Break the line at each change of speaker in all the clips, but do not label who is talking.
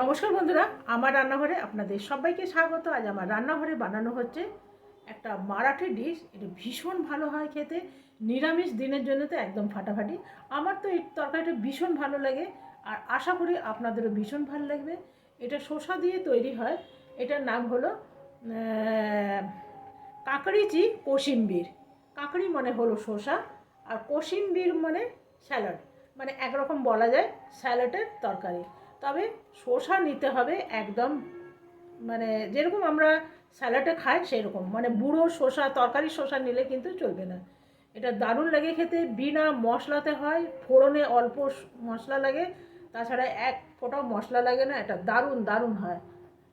নমস্কার বন্ধুরা, আমার রান্নাঘরে আপনাদের সবাইকে স্বাগত। আজ আমার রান্নাঘরে বানানো হচ্ছে একটা মারাঠি ডিশ। এটা ভীষণ ভালো হয় খেতে। নিরামিষ দিনের জন্য তো একদম ফাটাফাটি। আমার তো এই তরকারিটা ভীষণ ভালো লাগে আর আশা করি আপনাদেরও ভীষণ ভালো লাগবে। এটা শসা দিয়ে তৈরি হয়। এটার নাম হলো কাঁকড়িচি কোশিম্বির। কাঁকড়ি মানে হলো শসা আর কোশিম্বির মানে স্যালাড। মানে একরকম বলা যায় স্যালাডের তরকারি। তবে শসা নিতে হবে একদম মানে যেরকম আমরা স্যালাডে খাই সেরকম। মানে বুড়ো শসা, তরকারি শসা নিলে কিন্তু চলবে না। এটা দারুণ লাগে খেতে, বিনা মশলাতে হয়, ফোড়নে অল্প মশলা লাগে, তাছাড়া এক ফোঁটাও মশলা লাগে না, এটা দারুণ দারুণ হয়।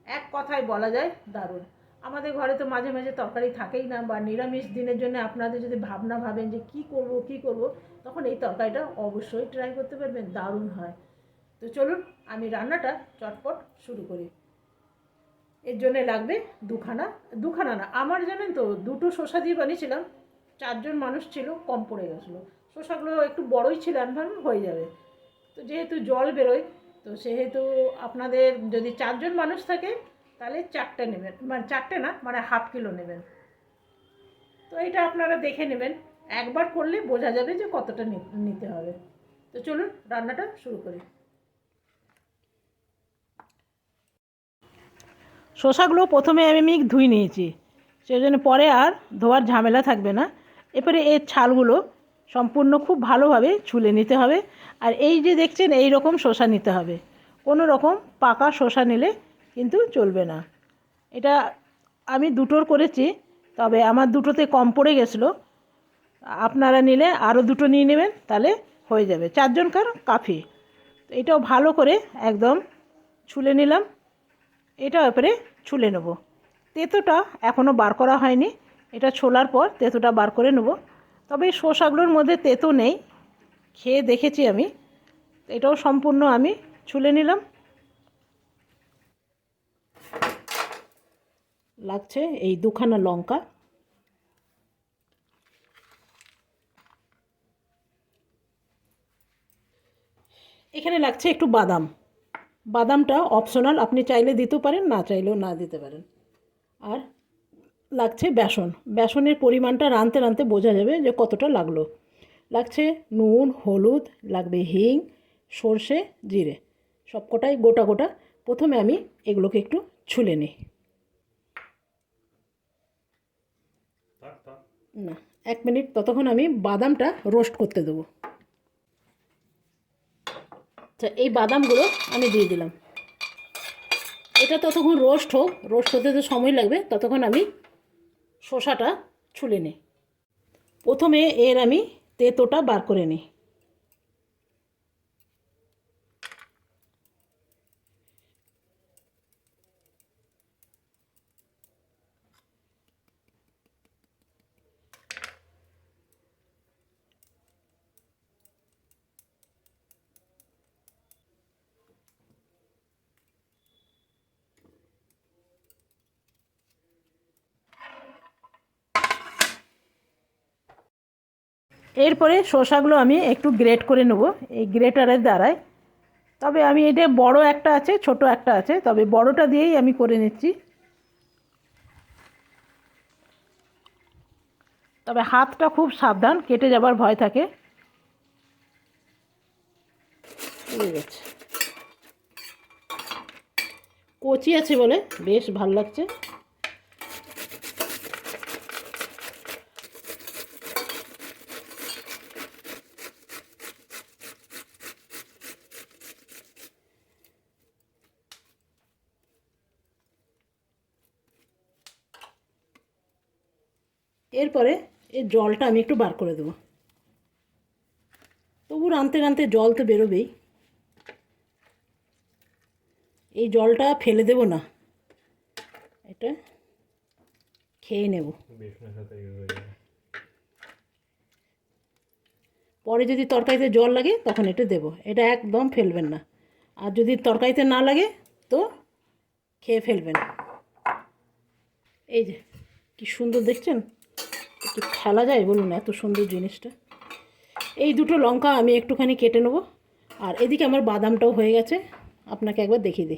এক কথায় বলা যায়, দারুণ। আমাদের ঘরে তো মাঝে মাঝে তরকারি থাকেই না, বা নিরামিষ দিনের জন্য আপনাদের যদি ভাবনা ভাবেন যে কি করব কি করব, তখন এই তরকারিটা অবশ্যই ট্রাই করতে পারবেন, দারুণ হয়। তো চলুন আমি রান্নাটা চটপট শুরু করি। এর জন্যে লাগবে দুখানা দুখানা না, আমার জানেন তো দুটো শসা দিয়ে বানিয়েছিলাম, চারজন মানুষ ছিল, কম পড়ে গেছিল। শসাগুলো একটু বড়ই ছিল ভাবলাম হয়ে যাবে। তো যেহেতু জল বেরোয়, তো সেহেতু আপনাদের যদি চারজন মানুষ থাকে, তাহলে চারটে নেবেন মানে চারটে না মানে হাফ কিলো নেবেন। তো এটা আপনারা দেখে নেবেন, একবার করলে বোঝা যাবে যে কতটা নিতে হবে। তো চলুন রান্নাটা শুরু করি। শসাগুলো প্রথমে আমি ধুই নিয়েছি। সেই জন্য পরে আর ধোয়ার ঝামেলা থাকবে না। এরপরে এর ছালগুলো সম্পূর্ণ খুব ভালোভাবে ছুলে নিতে হবে। আর এই যে দেখছেন, এই রকম শসা নিতে হবে। কোনো রকম পাকা শসা নিলে কিন্তু চলবে না। এটা আমি দুটোর করেছি, তবে আমার দুটোতে কম পড়ে গেছিল। আপনারা নিলে আরও দুটো নিয়ে নেবেন, তাহলে হয়ে যাবে। চারজনকার কাফি। এটাও ভালো করে একদম ছুলে নিলাম। এটা এবারে ছুলে নেব। তেঁতোটা এখনও বার করা হয়নি। এটা ছোলার পর তেঁতোটা বার করে নেব। তবে শসাগুলোর মধ্যে তেঁতো নেই। খেয়ে দেখেছি আমি। এটাও সম্পূর্ণ আমি ছুলে নিলাম। লাগছে এই দুখানা লঙ্কা। এখানে লাগছে একটু বাদাম। বাদামটা অপশনাল আপনি চাইলে দিতেও পারেন না চাইলেও না দিতে পারেন। আর লাগছে বেসন। বেসনের পরিমাণটা রানতে রানতে বোঝা যাবে যে কতটা লাগল। লাগছে নুন হলুদ লাগবে হিং সর্ষে জিরে। সবকটাই গোটা গোটা। প্রথমে আমি এগুলোকে একটু ছুলে নিই। না এক মিনিট ততক্ষণ আমি বাদামটা রোস্ট করতে দেবো। আচ্ছা এই বাদামগুলো আমি দিয়ে দিলাম। এটা ততক্ষণ রোস্ট হোক, রোস্ট হতে তো সময় লাগবে, ততক্ষণ আমি শসাটা ছুলে নিই। প্রথমে এর আমি তেতোটা বার করে নিই। এরপরে শসাগুলো আমি একটু গ্রেট করে নেব। এই গ্রেটারের দ্বারাই তবে আমি এটা বড় একটা আছে, ছোট একটা আছে, তবে বড়টা দিয়েই আমি করে নিচ্ছি। তবে হাতটা খুব সাবধান, কেটে যাবার ভয় থাকে। পড়ে গেছে কচি আছে বলে বেশ ভালো লাগছে। এরপরে এর জলটা আমি একটু বার করে দেবো। তবু রানতে রানতে জল তো বেরোবেই। এই জলটা ফেলে দেব না। এটা খেয়ে নেব। পরে যদি তরকারিতে জল লাগে তখন এটা দেব। এটা একদম ফেলবেন না। আর যদি তরকারিতে না লাগে তো খেয়ে ফেলবেন। এই যে, কি সুন্দর দেখছেন? একটু খেলা যায় বলুন এত সুন্দর জিনিসটা। এই দুটো লঙ্কা আমি একটুখানি কেটে নেব। আর এদিকে আমার বাদামটাও হয়ে গেছে। আপনাকে একবার দেখিয়ে দিই।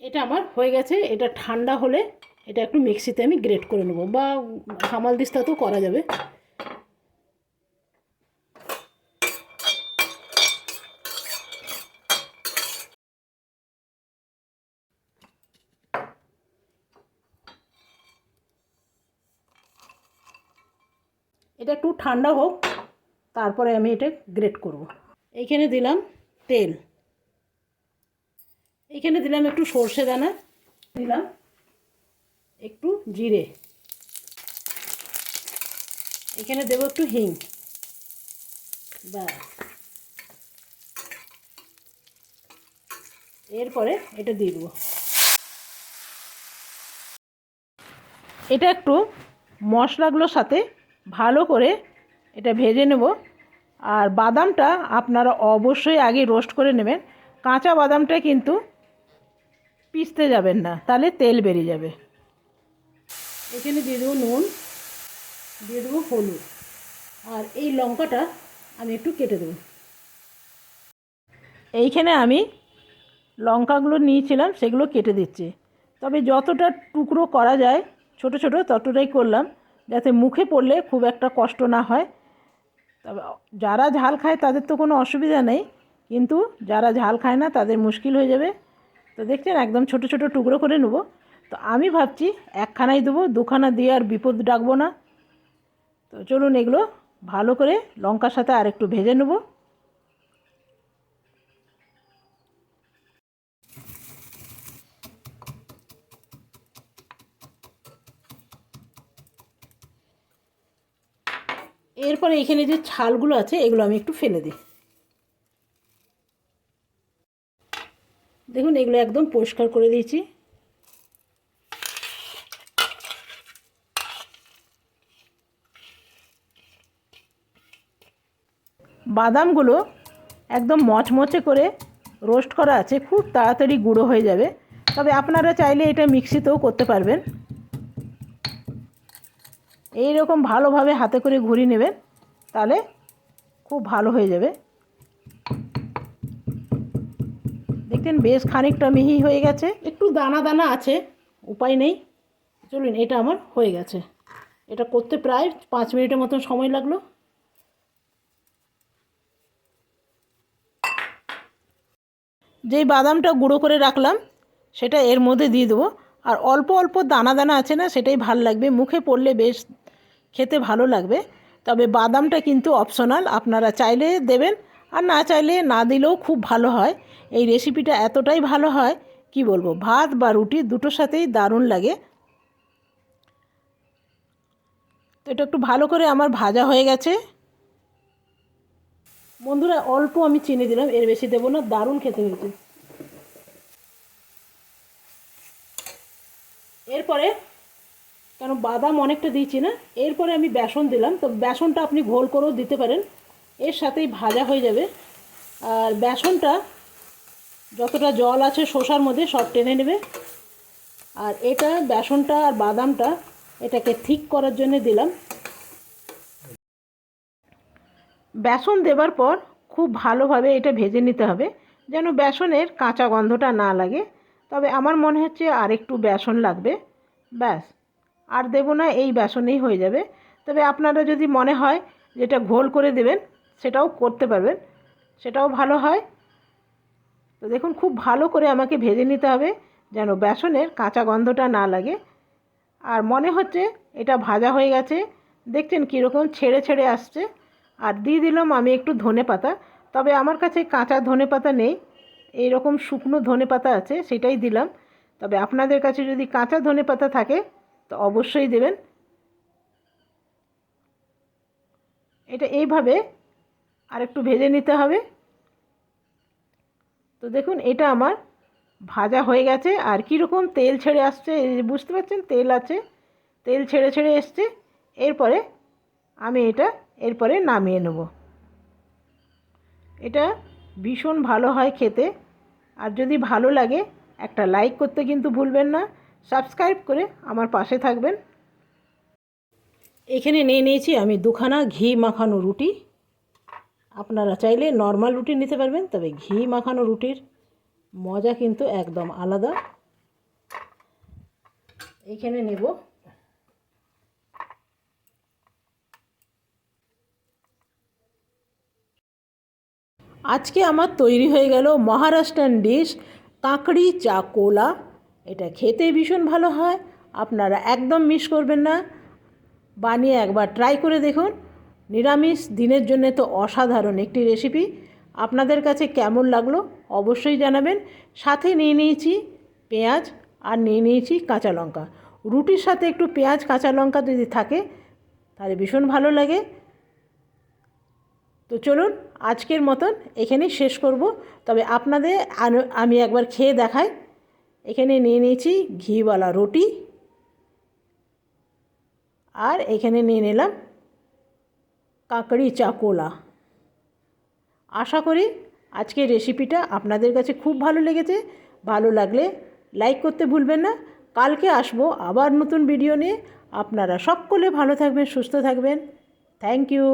এটা আমার হয়ে গেছে। এটা ঠান্ডা হলে এটা একটু মিক্সিতে আমি গ্রেট করে নেব। বা হামাল দিস্তাতেও করা যাবে। এটা একটু ঠান্ডা হোক, তারপরে আমি এটা গ্রেট করব। এইখানে দিলাম তেল। এইখানে দিলাম একটু সর্ষে দানা, দিলাম একটু জিরে। এখানে দেবো একটু হিং। ব্যাস। এরপরে এটা দিয়ে দেবো। এটা একটু মশলাগুলোর সাথে ভালো করে এটা ভেজে নেব। আর বাদামটা আপনারা অবশ্যই আগে রোস্ট করে নেবেন। কাঁচা বাদামটা কিন্তু পিষতে যাবেন না, তাহলে তেল বেরিয়ে যাবে। এখানে দিয়ে দেবো নুন, দিয়ে দেবো হলুদ। আর এই লঙ্কাটা আমি একটু কেটে দেবো। এইখানে আমি লঙ্কাগুলো নিয়েছিলাম, সেগুলো কেটে দিচ্ছি। তবে যতটা টুকরো করা যায়, ছোট ছোট ততটাই করলাম। যাতে মুখে পড়লে খুব একটা কষ্ট না হয়। তবে যারা ঝাল খায় তাদের তো কোনো অসুবিধা নেই। কিন্তু যারা ঝাল খায় না তাদের মুশকিল হয়ে যাবে। তো দেখছেন একদম ছোট ছোট টুকরো করে নেব। তো আমি ভাবছি একখানাই দেবো, দুখানা দিয়ে আর বিপদ ডাকবো না। তো চলুন এগুলো ভালো করে লঙ্কার সাথে আর একটু ভেজে নেব। এরপরে এখানে যে ছালগুলো আছে, এগুলো আমি একটু ফেলে দিই। দেখুন, এগুলো একদম পরিষ্কার করে দিয়েছি। বাদামগুলো একদম মচমচে করে রোস্ট করা আছে, খুব তাড়াতাড়ি গুঁড়ো হয়ে যাবে। তবে আপনারা চাইলে এটা মিক্সিতেও করতে পারবেন। এই রকম ভালোভাবে হাতে করে ঘুরিয়ে নেবেন তাহলে খুব ভালো হয়ে যাবে। দেখছেন বেশ খানিকটা মিহি হয়ে গেছে, একটু দানা দানা আছে, উপায় নেই। চলুন, এটা আমার হয়ে গেছে। এটা করতে প্রায় পাঁচ মিনিটের মতন সময় লাগল। যেই বাদামটা গুঁড়ো করে রাখলাম, সেটা এর মধ্যে দিয়ে দেবো। আর অল্প অল্প দানা দানা আছে না, সেটাই ভালো লাগবে। মুখে পড়লে বেশ খেতে ভালো লাগবে। তবে বাদামটা কিন্তু অপশনাল আপনারা চাইলে দেবেন আর না চাইলে না দিলেও খুব ভালো হয়। এই রেসিপিটা এতটাই ভালো হয়, কি বলব, ভাত বা রুটি দুটোর সাথেই দারুণ লাগে। তো এটা একটু ভালো করে আমার ভাজা হয়ে গেছে। বন্ধুরা, অল্প আমি চিনি দিলাম, এর বেশি দেবো না, দারুণ খেতে হয়েছে। এরপরে কেন বাদাম অনেকটা দিয়েছি না? এরপরে আমি বেসন দিলাম। তো বেসনটা আপনি ঘোল করেও দিতে পারেন। এর সাথেই ভাজা হয়ে যাবে। আর বেসনটা যতটা জল আছে শসার মধ্যে সব টেনে নেবে। আর এটা বেসনটা আর বাদামটা এটাকে ঠিক করার জন্য দিলাম। বেসন দেবার পর খুব ভালোভাবে এটা ভেজে নিতে হবে, যেন বেসনের কাঁচা গন্ধটা না লাগে। তবে আমার মনে হচ্ছে আর একটু বেসন লাগবে। ব্যাস। আর দেবো না, এই বেসনেই হয়ে যাবে। তবে আপনারা যদি মনে হয় যেটা ঘোল করে দেবেন, সেটাও করতে পারবেন। সেটাও ভালো হয়। তো দেখুন, খুব ভালো করে আমাকে ভেজে নিতে হবে, যেন বেসনের কাঁচা গন্ধটা না লাগে। আর মনে হচ্ছে এটা ভাজা হয়ে গেছে। দেখছেন কীরকম ছেড়ে ছেড়ে আসছে। আর দিয়ে দিলাম আমি একটু ধনে পাতা। তবে আমার কাছে কাঁচা ধনে পাতা নেই। এই রকম শুকনো ধনে পাতা আছে, সেটাই দিলাম। তবে আপনাদের কাছে যদি কাঁচা ধনে পাতা থাকে তো অবশ্যই দেবেন। এটা এইভাবে আর একটু ভেজে নিতে হবে। তো দেখুন, এটা আমার ভাজা হয়ে গেছে। আর কীরকম তেল ছেড়ে আসছে বুঝতে পারছেন, তেল আছে, তেল ছেড়ে ছেড়ে এসছে। এরপরে আমি এটা এরপরে নামিয়ে নেব। এটা ভীষণ ভালো হয় খেতে। আর যদি ভালো লাগে, একটা লাইক করতে কিন্তু ভুলবেন না। সাবস্ক্রাইব করে আমার পাশে থাকবেন। এখানে নিয়ে নিয়েছি আমি দুখানা ঘি মাখানো রুটি। আপনারা চাইলে নর্মাল রুটি নিতে পারবেন, তবে ঘি মাখানো রুটির মজা কিন্তু একদম আলাদা। এইখানে নেব আজকে আমার তৈরি হয়ে গেল মহারাষ্ট্রান ডিশ কাঁকড়ি চা কোলা। এটা খেতে ভীষণ ভালো হয়, আপনারা একদম মিস করবেন না। বানিয়ে একবার ট্রাই করে দেখুন। নিরামিষ দিনের জন্য তো অসাধারণ একটি রেসিপি আপনাদের কাছে কেমন লাগল অবশ্যই জানাবেন। সাথে নিয়ে নিয়েছি পেঁয়াজ আর নিয়ে নিয়েছি কাঁচা লঙ্কা। রুটির সাথে একটু পেঁয়াজ, কাঁচা লঙ্কা যদি থাকে, তাহলে ভীষণ ভালো লাগে। তো চলুন আজকের মতন এখানেই শেষ করব। তবে আপনাদের আমি একবার খেয়ে দেখাই। এখানে নিয়ে নিয়েছি ঘিওয়ালা রুটি। আর এখানে নিয়ে নিলাম কাঁকড়ি চাকোলা। আশা করি আজকের রেসিপিটা আপনাদের কাছে খুব ভালো লেগেছে। ভালো লাগলে লাইক করতে ভুলবেন না। কালকে আসব আবার নতুন ভিডিও নিয়ে। আপনারা সকলে ভালো থাকবেন, সুস্থ থাকবেন। Thank you